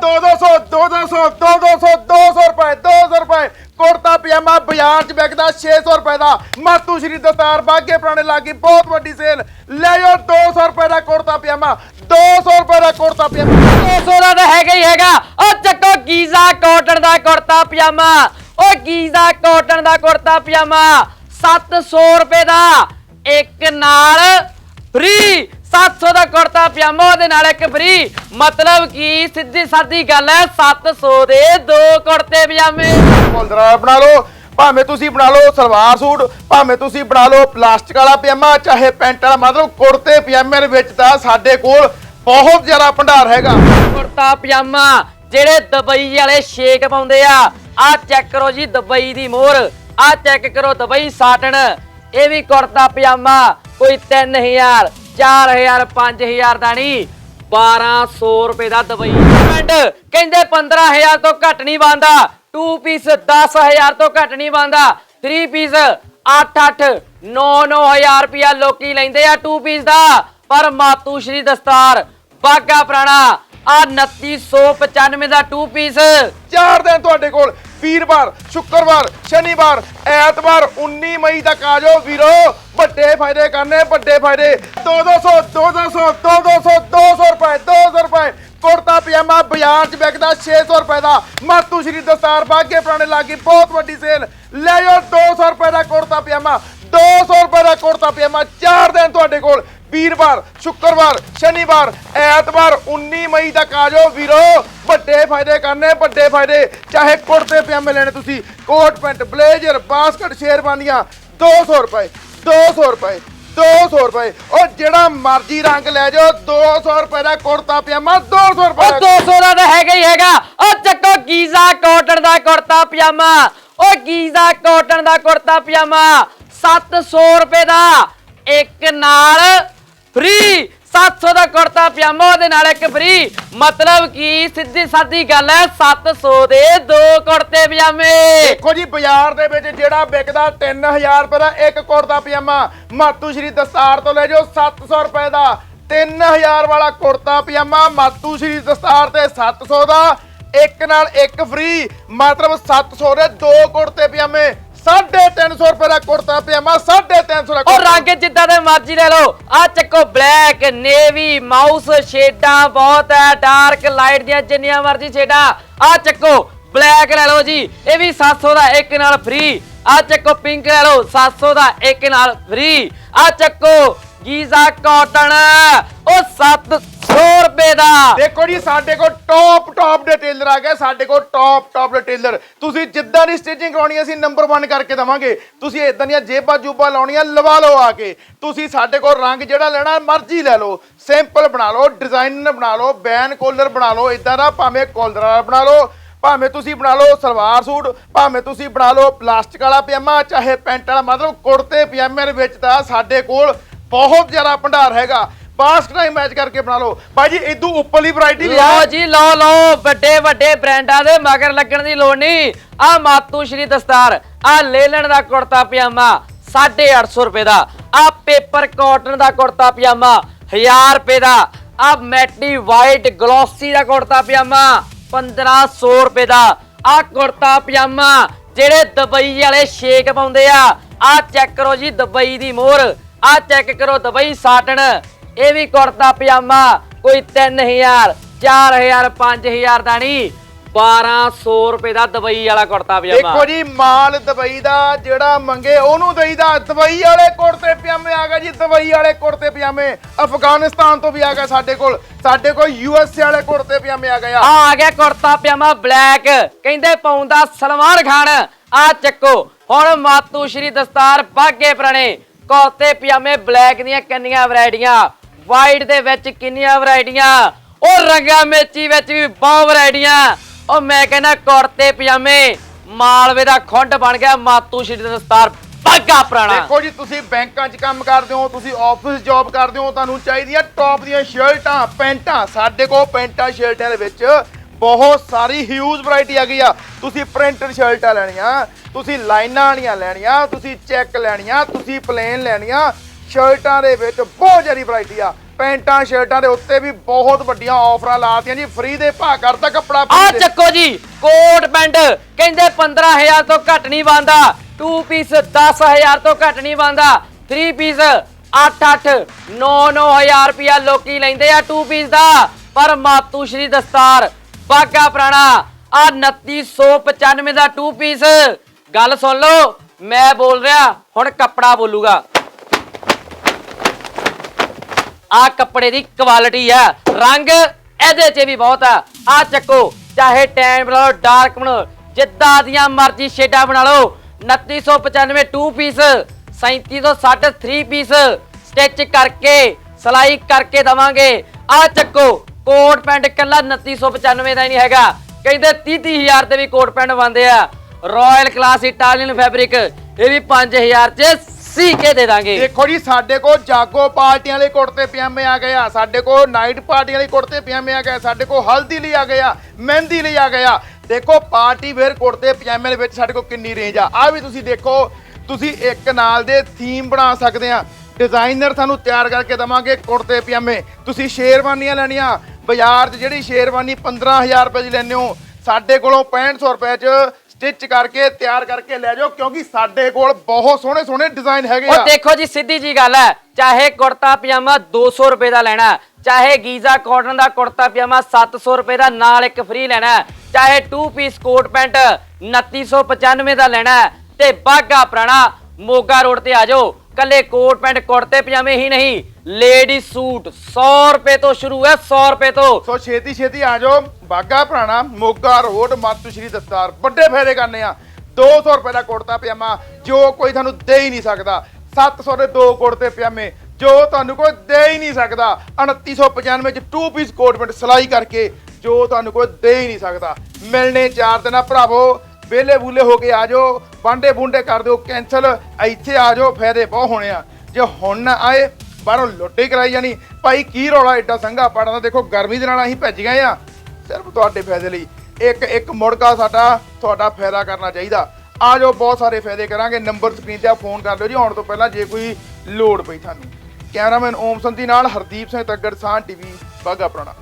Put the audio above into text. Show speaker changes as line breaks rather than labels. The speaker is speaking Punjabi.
200 200 200 200 ਰੁਪਏ 200 ਰੁਪਏ। ਕੁੜਤਾ, ਪਜਾਮਾ, ਬਾਜ਼ਾਰ 'ਚ ਵਿਕਦਾ 600 ਰੁਪਏ ਦਾ। ਮਾਤੂ ਸ਼੍ਰੀ ਦਸਤਾਰ ਬਾਗੇ ਪੁਰਾਣੇ ਲਾਗੀ, ਬਹੁਤ ਵੱਡੀ ਸੇਲ ਲੈ ਜਾਓ 200 ਰੁਪਏ ਦਾ ਕੁੜਤਾ, ਪਜਾਮਾ। 200 ਰੁਪਏ ਦਾ ਕੁੜਤਾ, ਪਜਾਮਾ।
200 ਦਾ ਤਾਂ ਹੈਗਾ ਹੀ ਹੈਗਾ। ਉਹ ਚੱਕੋ, ਗੀਜ਼ਾ ਕਾਟਨ ਦਾ ਕੁੜਤਾ, ਪਜਾਮਾ। ਉਹ ਗੀਜ਼ਾ ਕਾਟਨ ਦਾ ਕੁੜਤਾ, ਪਜਾਮਾ। 700 ਰੁਪਏ ਦਾ। ਇੱਕ ਨਾਲ ਫ੍ਰੀ 700 ਦਾ ਕੁੜਤਾ ਪਜਾਮਾ ਉਹਦੇ ਨਾਲ ਇੱਕ ਫ੍ਰੀ ਮਤਲਬ ਕੀ ਸਿੱਧੀ ਸਾਦੀ ਗੱਲ ਹੈ 700 ਦੇ ਦੋ ਕੁੜਤੇ ਪਜਾਮੇ।
ਕੋਲਦਰਾ ਬਣਾ ਲਓ ਭਾਵੇਂ ਤੁਸੀਂ ਬਣਾ ਲਓ ਸਲਵਾਰ ਸੂਟ ਭਾਵੇਂ ਤੁਸੀਂ ਬਣਾ ਲਓ ਪਲਾਸਟਿਕ ਵਾਲਾ ਪਜਾਮਾ ਚਾਹੇ ਪੈਂਟ ਵਾਲਾ ਮਤਲਬ ਕੁੜਤੇ ਪਜਾਮੇ ਦੇ ਵਿੱਚ ਤਾਂ ਸਾਡੇ ਕੋਲ ਬਹੁਤ ਜ਼ਿਆਦਾ ਭੰਡਾਰ ਹੈਗਾ।
ਕੁੜਤਾ ਪਜਾਮਾ ਜਿਹੜੇ ਦੁਬਈ ਵਾਲੇ ਸ਼ੇਕ ਪਾਉਂਦੇ ਆ ਆ ਚੈੱਕ ਕਰੋ ਜੀ ਦੁਬਈ ਦੀ ਮੋਹਰ ਆ ਚੈੱਕ ਕਰੋ ਦੁਬਈ ਸਾਟਨ ਇਹ ਵੀ ਕੁੜਤਾ ਪਜਾਮਾ ਕੋਈ 3000 4000 5000 ਦਾ ਨਹੀਂ 1200 ਰੁਪਏ ਦਾ ਦੁਬਈ ਪੈਂਟ ਕਹਿੰਦੇ 15000 ਤੋਂ ਘੱਟ ਨਹੀਂ ਬੰਦਾ 2 ਪੀਸ 10000 ਤੋਂ ਘੱਟ ਨਹੀਂ ਬੰਦਾ 3 ਪੀਸ 8 8 9 9000 ਰੁਪਿਆ ਲੋਕੀ ਲੈਂਦੇ ਆ 2 ਪੀਸ ਦਾ। ਪਰ ਮਾਤੂ ਸ਼੍ਰੀ ਦਸਤਾਰ ਬਾਗਾ ਪੁਰਾਣਾ ਆ 2995 ਦਾ 2 ਪੀਸ
ਚਾਰ ਦਿਨ ਤੁਹਾਡੇ ਕੋਲ ਵੀਰਵਾਰ, ਸ਼ੁੱਕਰਵਾਰ, ਸ਼ਨੀਵਾਰ, ਐਤਵਾਰ 19 ਮਈ ਤੱਕ ਆ ਜਾਓ ਵੀਰੋ। ਵੱਡੇ ਫਾਇਦੇ ਕਰਨੇ, ਵੱਡੇ ਫਾਇਦੇ। 200 200 200 200 ਰੁਪਏ 200 ਰੁਪਏ। ਕੁੜਤਾ, ਪਜਾਮਾ, ਬਾਜ਼ਾਰ 'ਚ ਵਿਕਦਾ 600 ਰੁਪਏ ਦਾ। ਮਾਤੂ ਸ਼੍ਰੀ ਦਸਤਾਰ ਬਾਗੇ ਪੁਰਾਣੇ ਲਾਗੀ, ਬਹੁਤ ਵੱਡੀ ਸੇਲ ਲੈ ਜਾਓ 200 ਰੁਪਏ ਦਾ ਕੁੜਤਾ, ਪਜਾਮਾ। 200 ਰੁਪਏ ਦਾ ਕੁੜਤਾ, ਪਜਾਮਾ ਚਾਰ ਦਿਨ ਤੁਹਾਡੇ ਕੋਲ ਵੀਰਵਾਰ ਸ਼ੁੱਕਰਵਾਰ ਸ਼ਨੀਵਾਰ ਐਤਵਾਰ 19 ਮਈ ਤੱਕ ਆ ਜਾਓ ਵੀਰੋ। ਵੱਡੇ ਫਾਇਦੇ ਕਰਨੇ ਵੱਡੇ ਫਾਇਦੇ। ਚਾਹੇ ਕੁੜਤੇ ਪਜਾਮੇ ਲੈਣੇ ਤੁਸੀਂ ਕੋਟ ਪੈਂਟ ਬਲੇਜ਼ਰ ਬਾਸਕਟ ਸ਼ੇਰਵਾਨੀਆਂ 200 ਰੁਪਏ 200 ਰੁਪਏ 200 ਰੁਪਏ। ਉਹ ਜਿਹੜਾ ਮਰਜ਼ੀ ਰੰਗ ਲੈ ਜਾਓ 200 ਰੁਪਏ ਦਾ ਕੁੜਤਾ ਪਜਾਮਾ 200 ਰੁਪਏ
ਉਹ
ਦਾ
200 ਦਾ ਤਾਂ ਹੈਗਾ ਹੀ ਹੈਗਾ। ਉਹ ਚੱਕੋ ਗੀਜ਼ਾ ਕਾਟਨ ਦਾ ਕੁੜਤਾ ਪਜਾਮਾ। ਉਹ ਗੀਜ਼ਾ ਕਾਟਨ ਦਾ ਕੁੜਤਾ ਪਜਾਮਾ। 700 ਰੁਪਏ ਦਾ। ਇੱਕ ਨਾਲ ਫ੍ਰੀ 700 ਦਾ ਕੁੜਤਾ ਪਜਾਮਾ, ਉਹਦੇ ਨਾਲ ਇੱਕ ਫ੍ਰੀ। ਮਤਲਬ ਕੀ ਸਿੱਧੀ ਸਾਦੀ ਗੱਲ ਹੈ 700 ਦੇ ਦੋ ਕੁੜਤੇ ਪਜਾਮੇ।
ਦੇਖੋ ਜੀ, ਬਾਜ਼ਾਰ ਦੇ ਵਿੱਚ ਜਿਹੜਾ ਵਿਕਦਾ 3000 ਰੁਪਏ ਦਾ ਇੱਕ ਕੁੜਤਾ ਪਜਾਮਾ, ਮਾਤੂ ਸ਼੍ਰੀ ਦਸਤਾਰ ਤੋਂ ਲੈ ਜਾਓ 700 ਰੁਪਏ ਦਾ। 3000 ਵਾਲਾ ਕੁੜਤਾ ਪਜਾਮਾ, ਮਾਤੂ ਸ਼੍ਰੀ ਦਸਤਾਰ ਤੇ 700 ਦਾ। ਇੱਕ ਨਾਲ ਇੱਕ ਫ੍ਰੀ, ਮਤਲਬ 700 ਦੇ ਦੋ ਕੁੜਤੇ ਪਜਾਮੇ। 350 ਰੁਪਏ ਦਾ ਕੁੜਤਾ ਪਜਾਮਾ 350 ਦਾ
ਉਹ
ਕੁੜਤਾ-
ਰੰਗ ਜਿੱਦਾਂ ਦੇ ਮਰਜ਼ੀ ਲੈ ਲਓ। ਆ ਚੱਕੋ ਬਲੈਕ ਨੇਵੀ ਮਾਊਸ ਸ਼ੇਡਾਂ ਬਹੁਤ ਹੈ ਡਾਰਕ ਲਾਈਟ ਦੀਆਂ ਜਿੰਨੀਆਂ ਮਰਜ਼ੀ ਸ਼ੇਡਾਂ। ਆ ਚੱਕੋ ਬਲੈਕ ਲੈ ਲਓ ਜੀ ਇਹ ਵੀ 700 ਦਾ ਇੱਕ ਨਾਲ ਫ੍ਰੀ ਆ ਚੱਕੋ ਪਿੰਕ ਲੈ ਲਓ 700 ਦਾ ਇੱਕ ਨਾਲ ਫ੍ਰੀ ਆ ਚੱਕੋ ਗੀਜ਼ਾ ਕਾਟਨ ਉਹ 700 ਰੁਪਏ ਦਾ।
ਦੇਖੋ ਜੀ, ਸਾਡੇ ਕੋਲ ਟੌਪ ਟੌਪ ਦੇ ਟੇਲਰ ਆ ਗਏ ਸਾਡੇ ਕੋਲ ਟੌਪ ਟੌਪ ਦੇ ਟੇਲਰ ਤੁਸੀਂ ਜਿੱਦਾਂ ਦੀ ਸਟਿਚਿੰਗ ਕਰਾਉਣੀ ਅਸੀਂ ਨੰਬਰ 1 ਕਰਕੇ ਦਵਾਂਗੇ। ਤੁਸੀਂ ਇਦਾਂ ਦੀਆਂ ਜੇਬਾਂ ਜੂਬਾਂ ਲਾਉਣੀਆਂ, ਲਵਾ ਲਓ ਆ ਕੇ। ਤੁਸੀਂ ਸਾਡੇ ਕੋਲ ਰੰਗ ਜਿਹੜਾ ਲੈਣਾ, ਮਰਜ਼ੀ ਲੈ ਲਓ। ਸਿੰਪਲ ਬਣਾ ਲਓ ਡਿਜ਼ਾਈਨ ਬਣਾ ਲਓ ਬੈਨ ਕੋਲਰ ਬਣਾ ਲਓ ਇਦਾਂ ਦਾ, ਭਾਵੇਂ ਕੋਲਰ ਵਾਲਾ ਬਣਾ ਲਓ, ਭਾਵੇਂ ਤੁਸੀਂ ਬਣਾ ਲਓ ਸਲਵਾਰ ਸੂਟ, ਭਾਵੇਂ ਤੁਸੀਂ ਬਣਾ ਲਓ ਪਲਾਸਟਿਕ ਵਾਲਾ ਪਜਾਮਾ, ਚਾਹੇ ਪੈਂਟ ਵਾਲਾ, ਮਤਲਬ ਕੁੜਤੇ ਪਜਾਮੇ ਦੇ ਵਿੱਚ ਤਾਂ ਸਾਡੇ ਕੋਲ ਬਹੁਤ ਜ਼ਿਆਦਾ ਭੰਡਾਰ ਹੈਗਾ। ਬਾਸਕ ਨਾਲ ਮੈਚ ਕਰਕੇ ਬਣਾ ਲਓ। ਭਾਈ ਜੀ ਇਦੋਂ ਉੱਪਰਲੀ ਵੈਰਾਈਟੀ ਵੀ ਆ
ਜੀ, ਲਓ ਲਓ, ਵੱਡੇ ਵੱਡੇ ਬ੍ਰਾਂਡਾਂ ਦੇ ਮਗਰ ਲੱਗਣ ਦੀ ਲੋੜ ਨਹੀਂ। ਆ ਮਾਤੂ ਸ਼੍ਰੀ ਦਸਤਾਰ, ਆ ਲੇਲਣ ਦਾ ਕੁੜਤਾ ਪਜਾਮਾ 850 ਰੁਪਏ ਦਾ। ਆ ਪੇਪਰ ਕਾਟਨ ਦਾ ਕੁੜਤਾ ਪਜਾਮਾ 1000 ਰੁਪਏ ਦਾ। ਆ ਮੈਟੀ ਵਾਈਟ ਗਲੋਸੀ ਦਾ ਕੁੜਤਾ ਪਜਾਮਾ 1500 ਰੁਪਏ ਦਾ। ਆ ਕੁੜਤਾ ਪਜਾਮਾ ਜਿਹੜੇ ਦੁਬਈ ਵਾਲੇ ਸ਼ੇਕ ਪਾਉਂਦੇ ਆ ਆ ਚੈੱਕ ਕਰੋ ਜੀ, ਦੁਬਈ ਦੀ ਮੋਹਰ। ਆ ਚੈੱਕ ਕਰੋ ਦੁਬਈ ਸਾਟਨ ਇਹ ਵੀ ਕੁੜਤਾ ਪਜਾਮਾ ਕੋਈ 3000 4000 5000 ਦਾ ਨਹੀਂ 1200 ਰੁਪਏ ਦਾ ਦੁਬਈ ਵਾਲਾ ਕੁੜਤਾ ਪਜਾਮਾ।
ਦੇਖੋ ਜੀ ਮਾਲ ਦੁਬਈ ਦਾ ਜਿਹੜਾ ਮੰਗੇ ਉਹਨੂੰ ਦੇਈਦਾ ਦੁਬਈ ਵਾਲੇ ਕੁੜਤੇ ਪਜਾਮੇ ਆ ਗਏ ਜੀ ਦੁਬਈ ਵਾਲੇ ਕੁੜਤੇ ਪਜਾਮੇ। ਅਫਗਾਨਿਸਤਾਨ ਤੋਂ ਵੀ ਆ ਗਏ ਸਾਡੇ ਕੋਲ। ਸਾਡੇ ਕੋਲ ਯੂਐਸ ਵਾਲੇ ਕੁੜਤੇ ਪਜਾਮੇ ਆ ਗਏ ਆ
ਆ। ਆ ਗਿਆ ਕੁੜਤਾ ਪਜਾਮਾ ਬਲੈਕ। ਕਹਿੰਦੇ ਪਾਉਂਦਾ ਸਲਮਾਨ ਖਾਨ। ਆ ਚੱਕੋ ਹੁਣ ਮਾਤੂ ਸ਼੍ਰੀ ਦਸਤਾਰ ਬਾਗੇ ਪੁਰਾਣੇ ਕੁੜਤੇ ਪਜਾਮੇ ਬਲੈਕ ਦੀਆਂ ਕਿੰਨੀਆਂ ਵੈਰਾਈਟੀਆਂ। ਵਾਈਟ ਦੇ ਵਿੱਚ ਕਿੰਨੀਆਂ ਵੈਰਾਈਟੀਆਂ? ਉਹ ਰੰਗਾ ਮੇਚੀ ਵਿੱਚ ਵੀ ਬਹੁਤ ਵੈਰਾਈਟੀਆਂ। ਉਹ ਮੈਂ ਕਹਿੰਦਾ ਕੁੜਤੇ, ਪਜਾਮੇ, ਮਾਲਵੇ ਦਾ ਖੁੰਡ ਬਣ ਗਿਆ ਮਾਤੂ ਸ਼੍ਰੀ ਦਸਤਾਰ ਬਾਗਾ ਪੁਰਾਣਾ।
ਦੇਖੋ ਜੀ, ਤੁਸੀਂ ਬੈਂਕਾਂ 'ਚ ਕੰਮ ਕਰਦੇ ਹੋ, ਤੁਸੀਂ ਆਫਿਸ ਜੌਬ ਕਰਦੇ ਹੋ, ਤੁਹਾਨੂੰ ਚਾਹੀਦੀਆਂ ਟੌਪ ਦੀਆਂ ਸ਼ਰਟਾਂ, ਪੈਂਟਾਂ। ਸਾਡੇ ਕੋਲ ਪੈਂਟਾਂ ਸ਼ਰਟਾਂ ਦੇ ਵਿੱਚ ਬਹੁਤ ਸਾਰੀ ਹਿਊਜ ਵੈਰਾਈਟੀ ਆ ਗਈ ਆ। ਤੁਸੀਂ ਪ੍ਰਿੰਟਡ ਸ਼ਰਟਾਂ ਲੈਣੀਆਂ, ਤੁਸੀਂ ਲਾਈਨਾਂ ਵਾਲੀਆਂ ਲੈਣੀਆਂ, ਤੁਸੀਂ ਚੈੱਕ ਲੈਣੀਆਂ, ਤੁਸੀਂ ਪਲੇਨ ਲੈਣੀਆਂ ਸ਼ਰਟਾਂ ਦੇ ਵਿੱਚ ਬਹੁਤ ਜ਼ਿਆਦਾ ਵੈਰਾਈਟੀ ਆ। ਪੈਂਟਾਂ ਸ਼ਰਟਾਂ ਦੇ ਉੱਤੇ ਵੀ ਬਹੁਤ ਵੱਡੀਆਂ ਆਫਰਾਂ ਲਾਤੀਆਂ ਜੀ। ਫ੍ਰੀ ਦੇ ਭਾਅ ਕਰਤਾ ਕੱਪੜਾ
ਆ। ਚੱਕੋ ਜੀ ਕੋਟ ਪੈਂਟ। ਕਹਿੰਦੇ 15000 ਤੋਂ ਘੱਟ ਨਹੀਂ ਬੰਦਾ 2 ਪੀਸ 10000 ਤੋਂ ਘੱਟ ਨਹੀਂ ਬੰਦਾ 3 ਪੀਸ 8-8 9-9000 ਰੁਪਿਆ ਲੋਕੀ ਲੈਂਦੇ ਆ 2 ਪੀਸ ਦਾ। ਪਰ ਮਾਤੂ ਸ਼੍ਰੀ ਦਸਤਾਰ ਬਾਗਾ ਪ੍ਰਾਣਾ ਆ 2995 ਦਾ 2 ਪੀਸ ਗੱਲ ਸੁਣ ਲਓ ਮੈਂ ਬੋਲ ਰਿਹਾ ਹੁਣ ਕੱਪੜਾ ਬੋਲੂਗਾ। ਆ ਕੱਪੜੇ ਦੀ ਕੁਆਲਿਟੀ ਆ। ਰੰਗ ਇਹਦੇ 'ਚ ਵੀ ਬਹੁਤ ਆ। ਆ ਚੱਕੋ, ਚਾਹੇ ਟੈਨ ਬਣਾ ਲਓ ਡਾਰਕ ਬਣਾਓ ਜਿੱਦਾਂ ਦੀਆਂ ਮਰਜ਼ੀ ਸ਼ੇਡਾਂ ਬਣਾ ਲਓ। 2995 2 ਪੀਸ 3760 3 ਪੀਸ ਸਟਿਚ ਕਰਕੇ, ਸਲਾਈ ਕਰਕੇ ਦਵਾਂਗੇ। ਆ ਚੱਕੋ, ਕੋਟ ਪੈਂਟ ਕੱਲਾ 2995 ਦਾ ਹੀ ਨਹੀਂ ਹੈਗਾ। ਕਹਿੰਦੇ 30 30000 ਤੇ ਵੀ ਕੋਟ ਪੈਂਟ ਬੰਦੇ ਆ। ਰਾਇਲ ਕਲਾਸ ਇਟਾਲੀਅਨ ਫੈਬਰਿਕ ਇਹ ਵੀ 5000 ਚ ਸੀ ਕੇ ਦੇ ਦਾਂਗੇ
ਦੇਖੋ ਜੀ ਸਾਡੇ ਕੋਲ ਜਾਗੋ ਪਾਰਟੀਆਂ ਲਈ ਕੁੜਤੇ ਪਜਾਮੇ ਆ ਗਏ ਆ। ਸਾਡੇ ਕੋਲ ਨਾਈਟ ਪਾਰਟੀਆਂ ਲਈ ਕੁੜਤੇ ਪਜਾਮੇ ਆ ਗਏ ਸਾਡੇ ਕੋਲ ਹਲਦੀ ਲਈ ਆ ਗਏ ਆ, ਮਹਿੰਦੀ ਲਈ ਆ ਗਏ ਆ। ਦੇਖੋ, ਪਾਰਟੀ ਵੇਅਰ ਕੁੜਤੇ ਪਜਾਮੇ ਦੇ ਵਿੱਚ ਸਾਡੇ ਕੋਲ ਕਿੰਨੀ ਰੇਂਜ ਆ। ਆ ਵੀ ਤੁਸੀਂ ਦੇਖੋ, ਤੁਸੀਂ ਇੱਕ ਨਾਲ ਦੇ ਥੀਮ ਬਣਾ ਸਕਦੇ ਆ। ਡਿਜ਼ਾਈਨਰ ਤੁਹਾਨੂੰ ਤਿਆਰ ਕਰਕੇ ਦਵਾਂਗੇ ਕੁੜਤੇ ਪਜਾਮੇ। ਤੁਸੀਂ ਸ਼ੇਰਵਾਨੀਆਂ ਲੈਣੀਆਂ। ਬਾਜ਼ਾਰ 'ਚ ਜਿਹੜੀ ਸ਼ੇਰਵਾਨੀ 15000 ਰੁਪਏ ਦੀ ਲੈਂਦੇ ਹੋ, ਸਾਡੇ ਕੋਲੋਂ 6500 ਰੁਪਏ 'ਚ ਸਟਿਚ ਕਰਕੇ ਤਿਆਰ ਕਰਕੇ ਲੈ ਜਾਓ ਕਿਉਂਕਿ ਸਾਡੇ ਕੋਲ ਬਹੁਤ ਸੋਹਣੇ ਸੋਹਣੇ ਡਿਜ਼ਾਈਨ ਹੈਗੇ ਆ।
ਉਹ ਦੇਖੋ ਜੀ ਸਿੱਧੀ ਜੀ ਗੱਲ ਹੈ। ਚਾਹੇ ਕੁੜਤਾ ਪਜਾਮਾ 200 ਰੁਪਏ ਦਾ ਲੈਣਾ ਚਾਹੇ ਗੀਜ਼ਾ ਕਾਟਨ ਦਾ ਕੁੜਤਾ ਪਜਾਮਾ 700 ਰੁਪਏ ਦਾ ਨਾਲ ਇੱਕ ਫ੍ਰੀ ਲੈਣਾ ਚਾਹੇ 2 ਪੀਸ ਕੋਟ ਪੈਂਟ 2995 ਦਾ ਲੈਣਾ ਤੇ ਬਾਗਾ ਪ੍ਰਾਣਾ ਮੋਗਾ ਰੋਡ ਤੇ ਆ ਜਾਓ। ਕੱਲੇ ਕੋਟ ਪੈਂਟ, ਕੁੜਤੇ, ਪਜਾਮੇ ਹੀ ਨਹੀਂ। ਲੇਡੀ ਸੂਟ 100 ਰੁਪਏ ਤੋਂ ਸ਼ੁਰੂ ਹੈ 100 ਰੁਪਏ ਤੋਂ।
ਸੋ ਛੇਤੀ ਛੇਤੀ ਆ ਜਾਓ। ਬਾਗਾ ਪੁਰਾਣਾ, ਮੋਗਾ ਰੋਡ, ਮਾਤੂ ਸ਼੍ਰੀ ਦਸਤਾਰ। ਵੱਡੇ ਫਾਇਦੇ ਕਰਨੇ ਆ। 200 ਰੁਪਏ ਦਾ ਕੁੜਤਾ, ਪਜਾਮਾ, ਜੋ ਕੋਈ ਤੁਹਾਨੂੰ ਦੇ ਹੀ ਨਹੀਂ ਸਕਦਾ। 700 ਦੇ ਦੋ ਕੁੜਤੇ, ਪਜਾਮੇ, ਜੋ ਤੁਹਾਨੂੰ ਕੋਈ ਦੇ ਹੀ ਨਹੀਂ ਸਕਦਾ। 2995 ਚ 2 ਪੀਸ ਕੋਟ ਪੈਂਟ ਸਿਲਾਈ ਕਰਕੇ, ਜੋ ਤੁਹਾਨੂੰ ਕੋਈ ਦੇ ਹੀ ਨਹੀਂ ਸਕਦਾ। ਮਿਲਣੇ ਚਾਰ ਦਿਨਾਂ, ਭਰਾਵੋ। ਵੇਲੇ ਬੂਲੇ ਹੋ ਕੇ ਆ ਜਾਓ ਬਾਂਡੇ ਬੁੰਡੇ ਕਰ ਦਿਓ ਕੈਨਸਲ ਇੱਥੇ ਆ ਜਾਓ, ਫਾਇਦੇ ਬਹੁਤ ਹੋਣੇ ਆ। ਜੇ ਹੁਣ ਨਾ ਆਏ, ਬਾਹਰੋਂ ਲੁੱਟੇ ਕਰਾਈ ਜਾਣੀ। ਭਾਈ, ਕੀ ਰੌਲਾ ਏਡਾ ਸੰਘਾ ਪੜਦਾ ਦੇਖੋ, ਗਰਮੀ ਦੇ ਨਾਲ ਅਸੀਂ ਭੱਜ ਗਏ ਆ। ਸਿਰਫ ਤੁਹਾਡੇ ਫਾਇਦੇ ਲਈ। ਇੱਕ ਇੱਕ ਮੁੜਕਾ ਸਾਡਾ, ਤੁਹਾਡਾ ਫਾਇਦਾ ਕਰਨਾ ਚਾਹੀਦਾ। ਆ ਜਾਓ, ਬਹੁਤ ਸਾਰੇ ਫਾਇਦੇ ਕਰਾਂਗੇ। ਨੰਬਰ ਸਕਰੀਨ ਤੇ ਆ ਫੋਨ ਕਰ ਲਿਓ ਜੀ। ਆਉਣ ਤੋਂ ਪਹਿਲਾਂ ਜੇ ਕੋਈ ਲੋੜ ਪਈ ਤੁਹਾਨੂੰ ਕੈਮਰਾਮੈਨ ਓਮ ਸੰਧੀ ਨਾਲ ਹਰਦੀਪ ਸਿੰਘ ਤੱਗੜ ਸਾਹ ਟੀਵੀ ਬਾਗਾ ਪੁਰਾਣਾ।